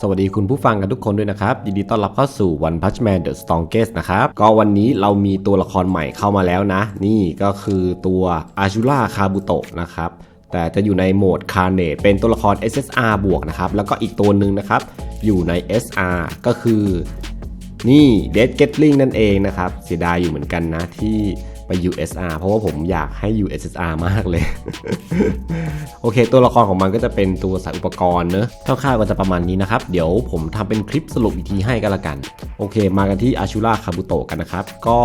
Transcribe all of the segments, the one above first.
สวัสดีคุณผู้ฟังกันทุกคนด้วยนะครับ ยินดีต้อนรับเข้าสู่ One Punch Man The Strongest นะครับ ก็วันนี้เรามีตัวละครใหม่เข้ามาแล้วนะ นี่ก็คือตัวอาชูล่าคาบุโตะนะครับ แต่จะอยู่ในโหมดคาร์เนตเป็นตัวละคร SSR บวกนะครับ แล้วก็อีกตัวหนึ่งนะครับ อยู่ใน SR ก็คือ นี่เด d เกตลิงนั่นเองนะครับ เสียดายอยู่เหมือนกันนะที่ ไป USR เพราะว่าผมอยากให้ USSR มากเลย โอเค ตัวละครของมันก็จะเป็นตัวสายอุปกรณ์เนอะคร่าวๆก็จะประมาณนี้นะครับ เดี๋ยวผมทำเป็นคลิปสรุปอีกทีให้กันละกัน โอเค มากันที่อาชูราคาบุโตะกันนะครับ ก็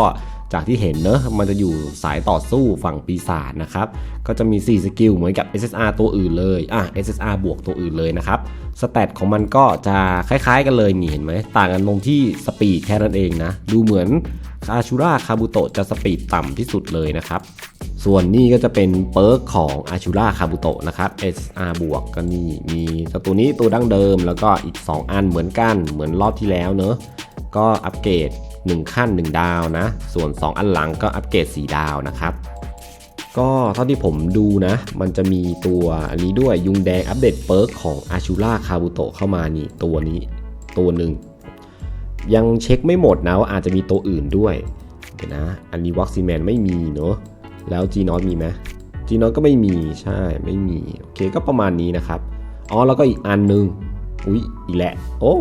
จากที่เห็นเนอะมันจะอยู่สายต่อสู้ฝั่งปีศาจนะครับ ก็จะมี 4 สกิลเหมือนกับ SSR ตัวอื่นเลยอะ SSR บวกตัวอื่นเลยนะครับสเตตของมันก็จะคล้ายๆกันเลยนี่เห็นไหมต่างกันตรงที่สปีดแค่นั้นเองนะ ดูเหมือนอาชูราคาบุโตะจะสปีดต่ำที่สุดเลยนะครับ ส่วนนี้ก็จะเป็นเปิร์กของอาชูราคาบุโตะนะครับ SR บวกก็นี่มีตัวนี้ตัวดั้งเดิมแล้วก็อีก 2 อันเหมือนกันเหมือนรอบที่แล้วเนอะก็อัปเกรด 1 ขั้น 1 ดาวนะ ส่วน 2 อันหลังก็อัปเกรด 4 ดาวนะครับก็เท่าที่ผมดูนะ มันจะมีตัวอันนี้ด้วยยุงแดงอัปเดตเปิร์กของอาชูราคาบุโตะเข้ามานี่ตัวนี้ตัวหนึ่ง ยังเช็คไม่หมดนะว่าอาจจะมีตัวอื่นด้วยเดี๋ยวนะ อันนี้วัคซีแมนไม่มีเนอะแล้วจีนอตมีไหมจีนอตก็ไม่มีใช่ไม่มี โอเคก็ประมาณนี้นะครับ อ๋อแล้วก็อีกอันนึง อุ๊ยอีกแหละ โอ้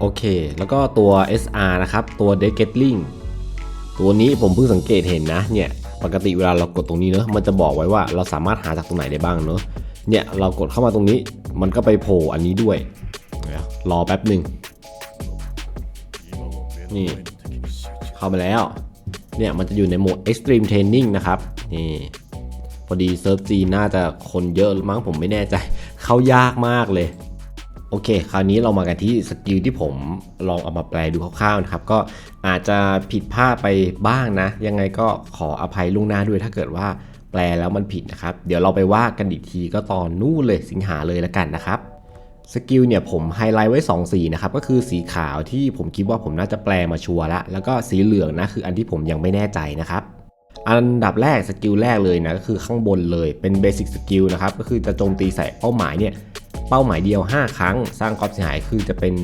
โอเค แล้วก็ตัว SR นะครับ ตัว d e c a t l i n g ตัวนี้ผมเพิ่งสังเกตเห็นนะเนี่ยปกติเวลาเรากดตรงนี้เนอะมันจะบอกไว้ว่าเราสามารถหาจากตรงไหนได้บ้างเนอะเนี่ยเรากดเข้ามาตรงนี้มันก็ไปโผล่อันนี้ด้วยรอแป๊บหนึ่งนี่ เข้ามาแล้ว เนี่ยมันจะอยู่ในโหมด Extreme Training นะครับ นี่ พอดีเซิร์ฟจีน่าจะคนเยอะมั้งผมไม่แน่ใจ เข้ายากมากเลย โอเค คราวนี้เรามากันที่สกิลที่ผมลองเอามาแปลดูคร่าวๆนะครับ ก็อาจจะผิดพลาดไปบ้างนะ ยังไงก็ขออภัยล่วงหน้าด้วยถ้าเกิดว่าแปลแล้วมันผิดนะครับ เดี๋ยวเราไปว่ากันอีกทีก็ตอนนู่นเลยสิงหาเลยแล้วกันนะครับสกิลเนี่ยผมไฮไลท์ไว้2สีนะครับก็คือสีขาวที่ผมคิดว่าผมน่าจะแปลมาชัวร์ละแล้วก็สีเหลืองนะคืออันที่ผมยังไม่แน่ใจนะครับอันดับแรกสกิลแรกเลยนะก็คือข้างบนเลยเป็นเบสิกสกิลนะครับก็คือจะโจมตีใส่เป้าหมายเนี่ย เป้าหมายเดียว 5 ครั้ง สร้างความเสียหายคือจะเป็น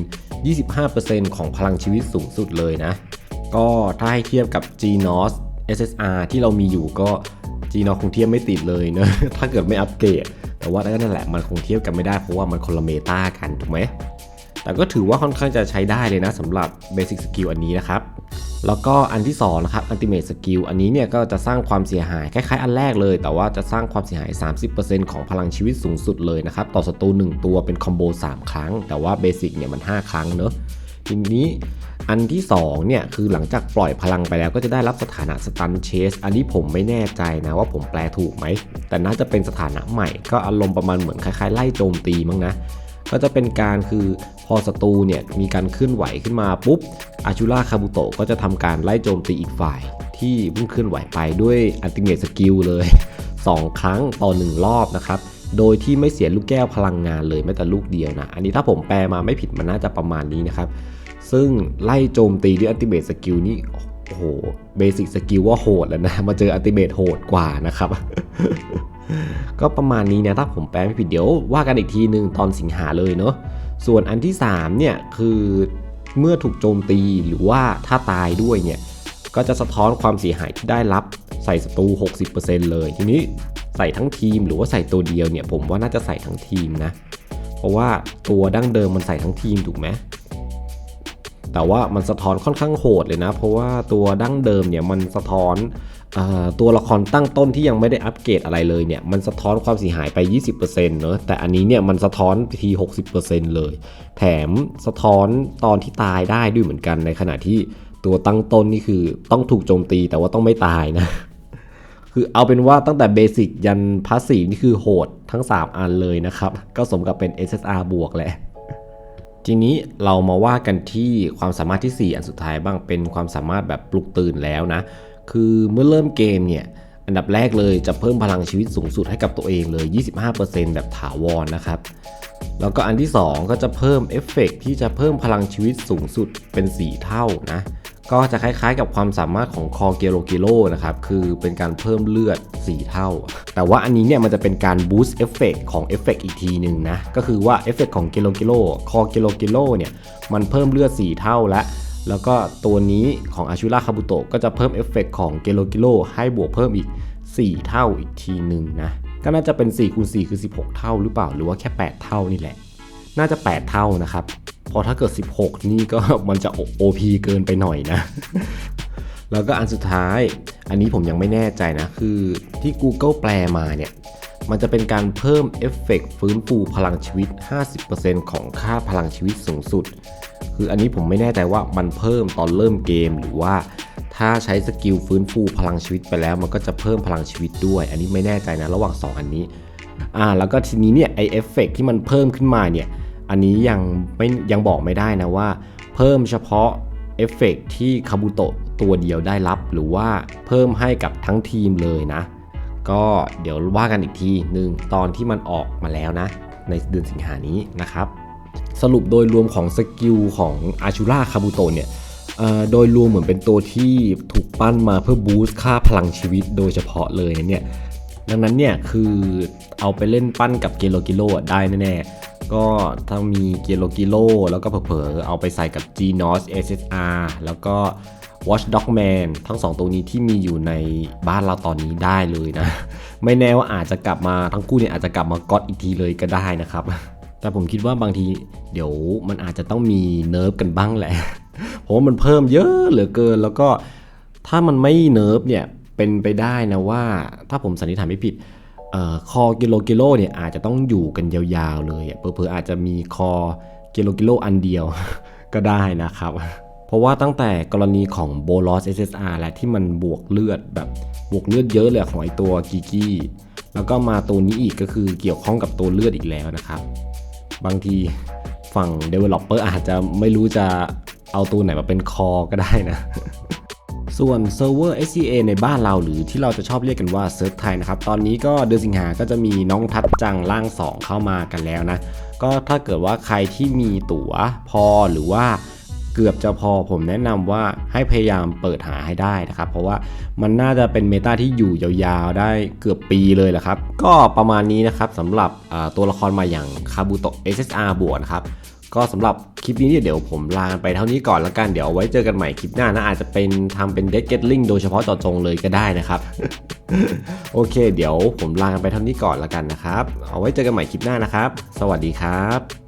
25%ของพลังชีวิตสูงสุดเลยนะ ก็ถ้าให้เทียบกับ GNOS SSR ที่เรามีอยู่ก็ GNOS คงเทียบไม่ติดเลยเนะถ้าเกิดไม่อัปเกรดแต่ว่านั่นแหละมันคงเทียบกันไม่ได้เพราะว่ามันคนละเมตากันถูกไหม แต่ก็ถือว่าค่อนข้างจะใช้ได้เลยนะสำหรับ Basic Skill อันนี้นะครับ แล้วก็อันที่2นะครับ Ultimate Skill อันนี้เนี่ยก็จะสร้างความเสียหายคล้ายๆอันแรกเลย แต่ว่าจะสร้างความเสียหาย 30%ของพลังชีวิตสูงสุดเลยนะครับ ต่อศัตรู1ตัวเป็นคอมโบ3 ครั้ง แต่ว่า Basic เนี่ยมัน 5 ครั้งเนอะทีนี้อันที่2เนี่ยคือหลังจากปล่อยพลังไปแล้วก็จะได้รับสถานะสตันเชสอันนี้ผมไม่แน่ใจนะว่าผมแปลถูกไหม แต่น่าจะเป็นสถานะใหม่ก็อารมณ์ประมาณเหมือนคล้ายๆ ไล่โจมตีมั้งนะ ก็จะเป็นการคือพอศัตรูเนี่ยมีการเคลื่อนไหวขึ้นมาปุ๊บอาชูราคาบุโตะก็จะทำการไล่โจมตีอีกฝ่าย ที่เพิ่งเคลื่อนไหวไปด้วยอัลติเมทสกิลเลย 2 ครั้งต่อ 1 รอบนะครับโดยที่ไม่เสียลูกแก้วพลังงานเลยแม้แต่ลูกเดียวนะ อันนี้ถ้าผมแปลมาไม่ผิดมันน่าจะประมาณนี้นะครับ ซึ่งไล่โจมตีด้วยอัลติเมทสกิลนี่โอ้โหเบสิกสกิลว่าโหดแล้วนะ มาเจออัลติเมทโหดกว่านะครับ ก็ประมาณนี้นะถ้าผมแปลไม่ผิดเดี๋ยวว่ากันอีกทีหนึ่งตอนสิงหาเลยเนาะส่วนอันที่3เนี่ยคือเมื่อถูกโจมตีหรือว่าถ้าตายด้วยเนี่ยก็จะสะท้อนความเสียหายที่ได้รับใส่ศัตรู 60%เลยทีนี้ใส่ทั้งทีมหรือว่าใส่ตัวเดียวเนี่ยผมว่าน่าจะใส่ทั้งทีมนะ เพราะว่าตัวดั้งเดิมมันใส่ทั้งทีมถูกไหมแต่ว่ามันสะท้อนค่อนข้างโหดเลยนะ เพราะว่าตัวดั้งเดิมเนี่ยมันสะท้อน ตัวละครตั้งต้นที่ยังไม่ได้อัปเกรดอะไรเลยเนี่ยมันสะท้อนความเสียหายไป 20%เนอะแต่อันนี้เนี่ยมันสะท้อนที60%เลย แถมสะท้อนตอนที่ตายได้ด้วยเหมือนกันในขณะที่ตัวตั้งต้นนี่คือต้องถูกโจมตีแต่ว่าต้องไม่ตายนะ คือเอาเป็นว่าตั้งแต่เบสิกยันพาสซีฟนี่คือโหดทั้ง 3 อันเลยนะครับ ก็สมกับเป็น SSR บวกแหละทีนี้เรามาว่ากันที่ความสามารถที่ 4 อันสุดท้ายบ้างเป็นความสามารถแบบปลุกตื่นแล้วนะ คือเมื่อเริ่มเกมเนี่ยอันดับแรกเลยจะเพิ่มพลังชีวิตสูงสุดให้กับตัวเองเลย 25%แบบถาวรนะครับ แล้วก็อันที่ 2 ก็จะเพิ่มเอฟเฟกต์ที่จะเพิ่มพลังชีวิตสูงสุดเป็น 4 เท่านะ ก็จะคล้ายๆกับความสามารถของคอเกโรเกโ o นะครับ คือเป็นการเพิ่มเลือด 4 เท่า แต่ว่าอันนี้เนี่ยมันจะเป็นการบูสต์เอฟเฟกของเอฟเฟกอีกทีหนึ่งนะ ก็คือว่าเอฟเฟกของเกโรเกโ o คอเกโรเกโ o เนี่ยมันเพิ่มเลือด 4 เท่าแล้ว แล้วก็ตัวนี้ของอาชูราคาบุโตะก็จะเพิ่มเอฟเฟกของเกโรเกโ o ให้บวกเพิ่มอีก 4 เท่าอีกทีหนึ่งนะ ก็น่าจะเป็น4คูณ4คือ 16 เท่าหรือเปล่า หรือว่าแค่ 8 เท่านี่แหละ น่าจะ 8 เท่านะครับเพราะถ้าเกิด 16 นี่ก็มันจะ OP เกินไปหน่อยนะ แล้วก็อันสุดท้าย อันนี้ผมยังไม่แน่ใจนะ คือที่ Google แปลมาเนี่ย มันจะเป็นการเพิ่มเอฟเฟกต์ฟื้นฟูพลังชีวิต 50%ของค่าพลังชีวิตสูงสุด คืออันนี้ผมไม่แน่ใจว่ามันเพิ่มตอนเริ่มเกมหรือว่าถ้าใช้สกิลฟื้นฟูพลังชีวิตไปแล้ว มันก็จะเพิ่มพลังชีวิตด้วย อันนี้ไม่แน่ใจนะระหว่าง 2 อันนี้อ่าแล้วก็ทีนี้เนี่ยไอเอฟเฟกที่มันเพิ่มขึ้นมาเนี่ยอันนี้ยังไม่ยังบอกไม่ได้นะว่า เพิ่มเฉพาะเอฟเฟกที่คาบุโตะตัวเดียวได้รับ หรือว่าเพิ่มให้กับทั้งทีมเลยนะ ก็เดี๋ยวว่ากันอีกทีหนึ่งตอนที่มันออกมาแล้วนะ ในเดือนสิงหานี้นะครับ สรุปโดยรวมของสกิลของอาชูราคาบุโตเนี่ยโดยรวมเหมือนเป็นตัวที่ถูกปั้นมาเพื่อบูสต์ค่าพลังชีวิตโดยเฉพาะเลยนะเนี่ยดังนั้นเนี่ยคือเอาไปเล่นปั้นกับเกโลกิโลได้แน่ๆ ก็ถ้ามีเกโลกิโลแล้วก็เผลอๆ เอาไปใส่กับ g n o s SSR แล้วก็ Watchdog Man ทั้ง 2 ตัวนี้ที่มีอยู่ในบ้านเราตอนนี้ได้เลยนะ ไม่แน่ว่าอาจจะกลับมาทั้งคู่เนี่ยอาจจะกลับมากอตอีกทีเลยก็ได้นะครับ แต่ผมคิดว่าบางทีเดี๋ยวมันอาจจะต้องมีเนิร์ฟกันบ้างแหละ เพราะมันเพิ่มเยอะเหลือเกิน แล้วก็ถ้ามันไม่เนิร์ฟเนี่ยเป็นไปได้นะว่า ถ้าผมสันนิษฐานไม่ผิดออคอกิโลกิโลเนี่ยอาจจะต้องอยู่กันยาวๆเลยเผลอๆอาจจะมีคอกิโลกิโลอันเดียวก็ได้นะครับ เพราะว่าตั้งแต่กรณีของโบลอส SSR แหละที่มันบวกเลือดแบบบวกเลือดเยอะเลยของไอตัวกิกี้แล้วก็มาตัวนี้อีกก็คือเกี่ยวข้องกับตัวเลือดอีกแล้วนะครับ บางทีฝั่ง Developer อาจจะไม่รู้จะเอาตัวไหนมาเป็นคอก็ได้นะ ส่วนเซิร์ฟเวอร์ SCA ในบ้านเราหรือที่เราจะชอบเรียกกันว่าเซิร์ฟไทยนะครับ ตอนนี้ก็เดือนสิงหาก็จะมีน้องทัดจังล่าง 2 เข้ามากันแล้วนะ ก็ถ้าเกิดว่าใครที่มีตั๋วพอหรือว่า เกือบจะพอผมแนะนำว่าให้พยายามเปิดหาให้ได้นะครับ เพราะว่ามันน่าจะเป็นเมตาที่อยู่ยาวๆ ได้เกือบปีเลยแหละครับ ก็ประมาณนี้นะครับสำหรับตัวละครมาอย่างคาบุโตะ SSR บวกนะครับก็สำหรับคลิปนี้เนี่ยเดี๋ยวผมลาไปเท่านี้ก่อนแล้วกัน เดี๋ยวไว้เจอกันใหม่คลิปหน้านะอาจจะเป็นทำเป็นเด็กเก็ตลิงโดยเฉพาะเจอจงเลยก็ได้นะครับ โอเค เดี๋ยวผมลาไปเท่านี้ก่อนแล้วกันนะครับ เอาไว้เจอกันใหม่คลิปหน้านะครับ สวัสดีครับ